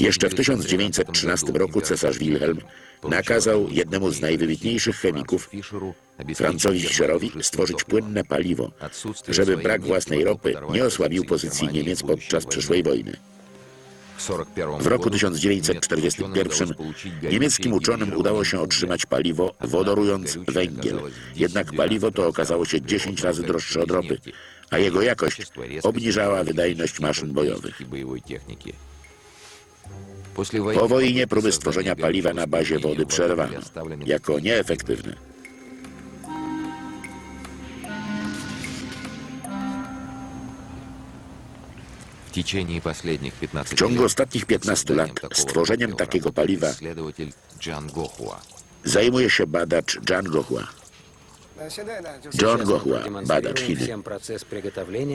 Jeszcze w 1913 roku cesarz Wilhelm nakazał jednemu z najwybitniejszych chemików, Francowi Fischerowi, stworzyć płynne paliwo, żeby brak własnej ropy nie osłabił pozycji Niemiec podczas przyszłej wojny. W roku 1941 niemieckim uczonym udało się otrzymać paliwo wodorując węgiel. Jednak paliwo to okazało się 10 razy droższe od ropy, a jego jakość obniżała wydajność maszyn bojowych. Po wojnie próby stworzenia paliwa na bazie wody przerwano jako nieefektywne. W ciągu ostatnich 15 lat stworzeniem takiego paliwa Zajmuje się badacz Jan Gohua. John Gohua, badacz Chiny.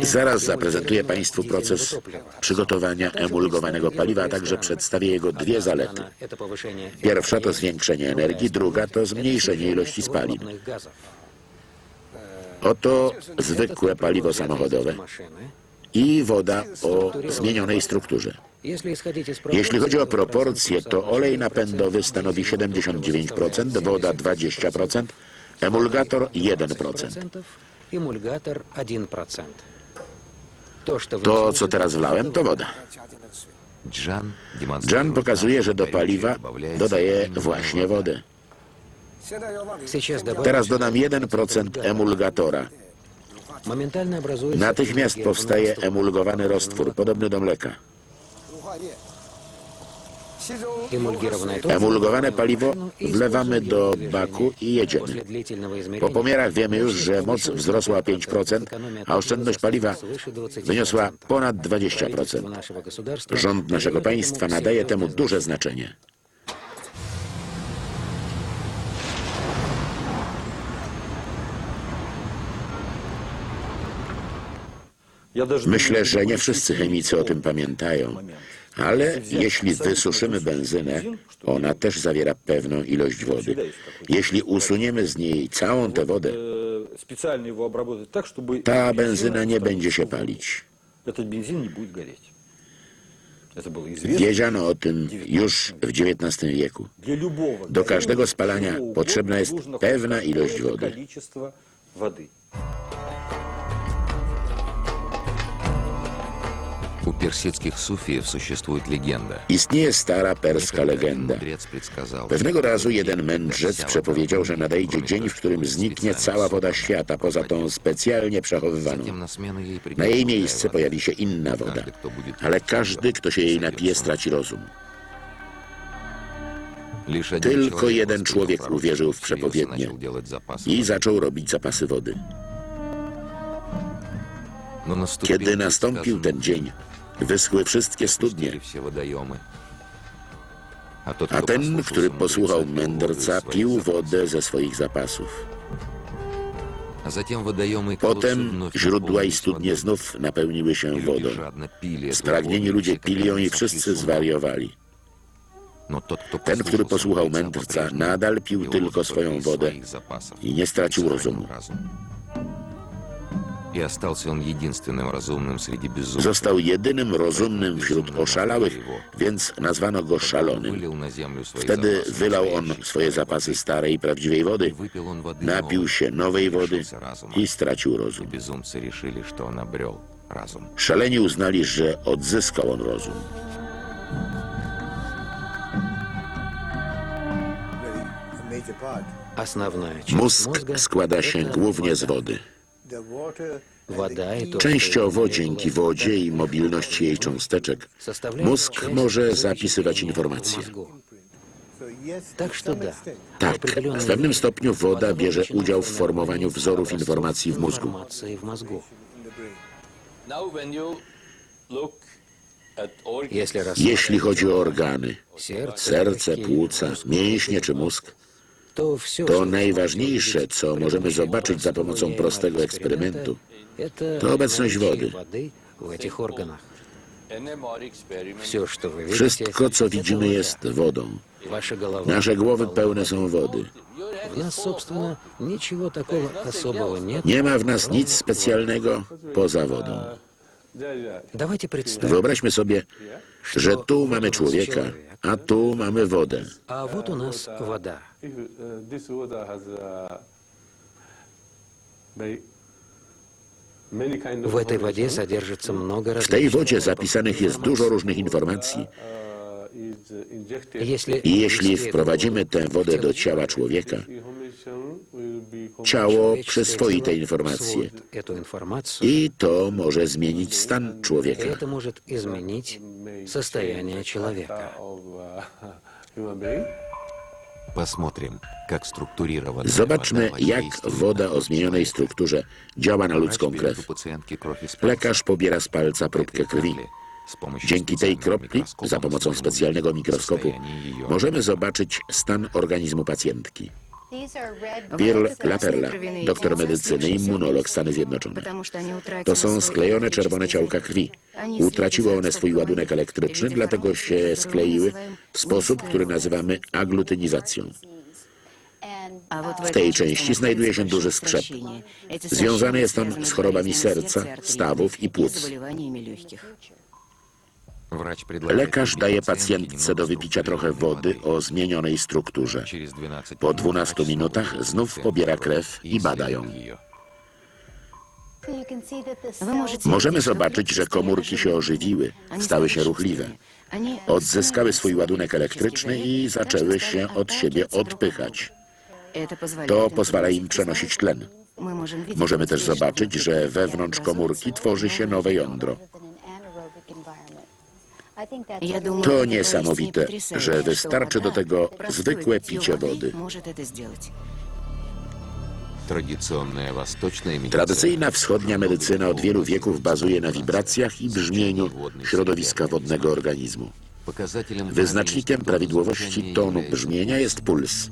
Zaraz zaprezentuję Państwu proces przygotowania emulgowanego paliwa, a także przedstawię jego dwie zalety. Pierwsza to zwiększenie energii, druga to zmniejszenie ilości spalin. Oto zwykłe paliwo samochodowe i woda o zmienionej strukturze. Jeśli chodzi o proporcje, to olej napędowy stanowi 79%, woda 20%, Emulgator 1%. To, co teraz wlałem, to woda. Jan pokazuje, że do paliwa dodaje właśnie wodę. Teraz dodam 1% emulgatora. Natychmiast powstaje emulgowany roztwór, podobny do mleka. Emulgowane paliwo wlewamy do baku i jedziemy. Po pomiarach wiemy już, że moc wzrosła o 5%, a oszczędność paliwa wyniosła ponad 20%. Rząd naszego państwa nadaje temu duże znaczenie. Myślę, że nie wszyscy chemicy o tym pamiętają. Ale jeśli wysuszymy benzynę, ona też zawiera pewną ilość wody. Jeśli usuniemy z niej całą tę wodę, ta benzyna nie będzie się palić. Wiedziano o tym już w XIX wieku. Do każdego spalania potrzebna jest pewna ilość wody. У персидских суфиев существует легенда. Istnieje stara perska legenda. Мудрец предсказал, Pewnego razu jeden mędrzec przepowiedział, że nadejdzie dzień, w którym zniknie cała woda świata, poza tą specjalnie przechowywaną. Затем на смену ей придет Na jej другая miejsce вода. pojawi się inna woda, Каждый, кто будет ale пить każdy, kto się jej napije, straci rozum. Лишь один Tylko человек jeden воспринял człowiek пророчество uwierzył w всерьез и przepowiednie начал делать запасы i воды. zaczął robić zapasy wody. Но наступил Kiedy день, nastąpił сказано, ten dzień, Wyschły wszystkie studnie. A ten, który posłuchał mędrca, pił wodę ze swoich zapasów. Potem źródła i studnie znów napełniły się wodą. Spragnieni ludzie pili ją i wszyscy zwariowali. Ten, który posłuchał mędrca, nadal pił tylko swoją wodę i nie stracił rozumu сохранил разум. И остался он единственным разумным среди безумцев. Został jedynym rozumnym wśród oszalałych, więc nazwano go szalonym. Вылил на землю свои Wtedy запасы wylał on настоящей swoje старой zapasy воды. starej, prawdziwej wody, И выпил он воды napił новой. się nowej wody Лишился разума. i stracił И rozum. безумцы решили, что он обрел разум. Szaleni uznali, że odzyskał on rozum. Основная часть Mózg мозга składa się это głównie z wody. Częściowo dzięki wodzie i mobilności jej cząsteczek mózg może zapisywać informacje. Tak, w pewnym stopniu woda bierze udział w formowaniu wzorów informacji w mózgu. Jeśli chodzi o organy, serce, płuca, mięśnie czy mózg, to najważniejsze, co możemy zobaczyć za pomocą prostego eksperymentu, это to obecność wody. воды в этих органах. NMR experiment Все, что вы видите, Wszystko, co это widzimy, вода. jest wodą. Ваша голова. Nasze głowy pełne są wody. В нас, собственно, ничего такого особого нет. Nie ma w nas nic specjalnego poza wodą. Давайте представим, Wyobraźmy sobie, że tu mamy człowieka, a tu mamy wodę. А вот у нас вода. If, uh, this water has uh, very many kind of В этой воде information. содержится много W tej различных. wodzie zapisanych jest dużo różnych informacji. Uh, is uh, injected. Если, I jeśli wprowadzimy tę wodę do ciała człowieka, Information will be ciało человеческое przyswoi te тело informacje усвоит эту информацию, i to może zmienić stan człowieka. это может изменить состояние человека. Zobaczmy, jak woda o zmienionej strukturze działa na ludzką krew. Lekarz pobiera z palca próbkę krwi. Dzięki tej kropli, za pomocą specjalnego mikroskopu, możemy zobaczyć stan organizmu pacjentki. Pearl Laperla, doktor medycyny, immunolog Stany Zjednoczone. To są sklejone czerwone ciałka krwi. Utraciły one swój ładunek elektryczny, dlatego się skleiły w sposób, który nazywamy aglutynizacją. W tej części znajduje się duży skrzep. Związany jest on z chorobami serca, stawów i płuc. Lekarz daje pacjentce do wypicia trochę wody o zmienionej strukturze. Po 12 minutach znów pobiera krew i bada ją. Możemy zobaczyć, że komórki się ożywiły, stały się ruchliwe. Odzyskały swój ładunek elektryczny i zaczęły się od siebie odpychać. To pozwala im przenosić tlen. Możemy też zobaczyć, że wewnątrz komórki tworzy się nowe jądro. To niesamowite, że wystarczy do tego zwykłe picie wody. Tradycyjna wschodnia medycyna od wielu wieków bazuje na wibracjach i brzmieniu środowiska wodnego organizmu. Wyznacznikiem prawidłowości tonu brzmienia jest puls.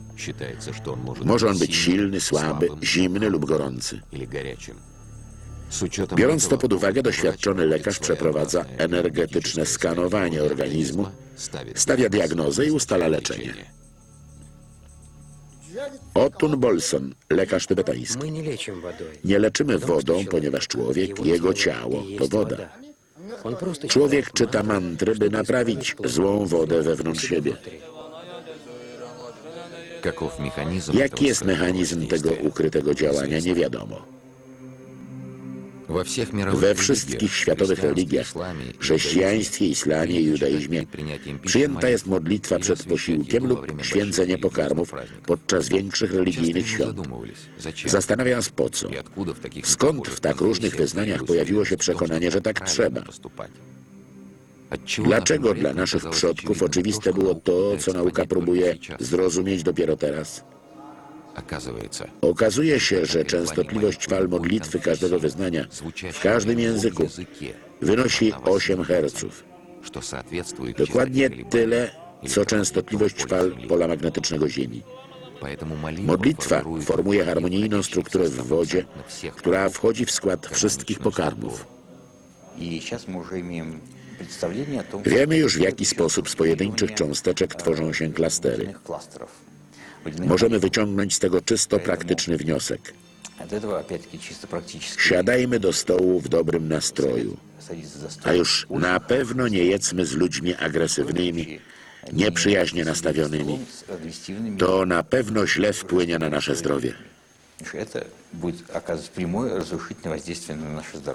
Może on być silny, słaby, zimny lub gorący. Biorąc to pod uwagę, doświadczony lekarz przeprowadza energetyczne skanowanie organizmu, stawia diagnozę i ustala leczenie. Otun Bolson, lekarz tybetański. Nie leczymy wodą, ponieważ człowiek, jego ciało to woda. Człowiek czyta mantry, by naprawić złą wodę wewnątrz siebie. Jaki jest mechanizm tego ukrytego działania, nie wiadomo. We wszystkich światowych religiach, chrześcijaństwie, islamie i judaizmie, przyjęta jest modlitwa przed posiłkiem lub święcenie pokarmów podczas większych religijnych świąt. Zastanawiam nas po co. Skąd w tak różnych wyznaniach pojawiło się przekonanie, że tak trzeba? Dlaczego dla naszych przodków oczywiste było to, co nauka próbuje zrozumieć dopiero teraz? Okazuje się, że częstotliwość fal modlitwy każdego wyznania w każdym języku wynosi 8 Hz. Dokładnie tyle, co częstotliwość fal pola magnetycznego Ziemi. Modlitwa formuje harmonijną strukturę w wodzie, która wchodzi w skład wszystkich pokarmów. Wiemy już, w jaki sposób z pojedynczych cząsteczek tworzą się klastery. водяных кластеров. Водяных Możemy wyciągnąć z tego czysto praktyczny wniosek. От этого, опять-таки, чисто практически Siadajmy do stołu w dobrym nastroju, садиться за стол. a już na pewno nie jedzmy z ludźmi agresywnymi, nieprzyjaźnie nastawionymi. с агрессивными, To na pewno źle wpłynie na nasze zdrowie. потому что это будет оказывать прямое разрушительное воздействие на наше здоровье.